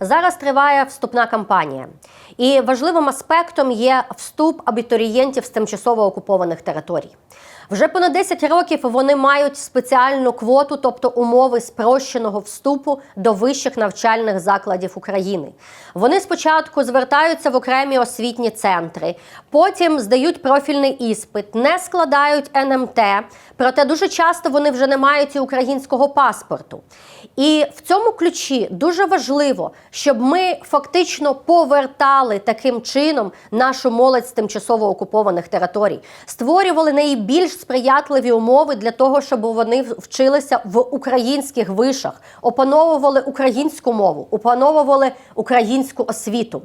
Зараз триває вступна кампанія, і важливим аспектом є вступ абітурієнтів з тимчасово окупованих територій. Вже понад 10 років вони мають спеціальну квоту, тобто умови спрощеного вступу до вищих навчальних закладів України. Вони спочатку звертаються в окремі освітні центри, потім здають профільний іспит, не складають НМТ, проте дуже часто вони вже не мають і українського паспорту. І в цьому ключі дуже важливо, щоб ми фактично повертали таким чином нашу молодь з тимчасово окупованих територій, створювали найбільш сприятливі умови для того, щоб вони вчилися в українських вишах, опановували українську мову, опановували українську освіту.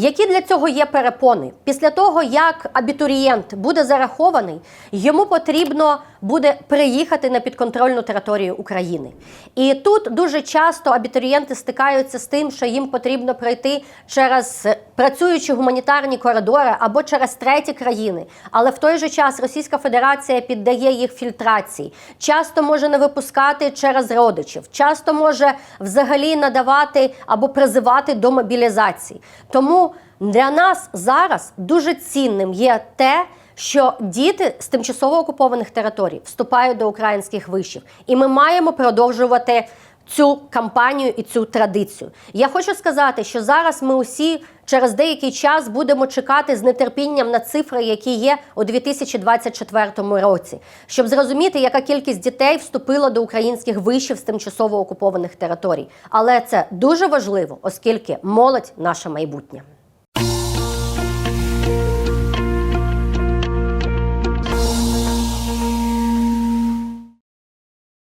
Які для цього є перепони? Після того, як абітурієнт буде зарахований, йому потрібно буде приїхати на підконтрольну територію України. І тут дуже часто абітурієнти стикаються з тим, що їм потрібно пройти через працюючі гуманітарні коридори або через треті країни. Але в той же час Російська Федерація піддає їх фільтрації, часто може не випускати через родичів, часто може взагалі надавати або призивати до мобілізації. Тому для нас зараз дуже цінним є те, що діти з тимчасово окупованих територій вступають до українських вишів, і ми маємо продовжувати цю кампанію і цю традицію. Я хочу сказати, що зараз ми усі через деякий час будемо чекати з нетерпінням на цифри, які є у 2024 році, щоб зрозуміти, яка кількість дітей вступила до українських вишів з тимчасово окупованих територій. Але це дуже важливо, оскільки молодь наше майбутнє.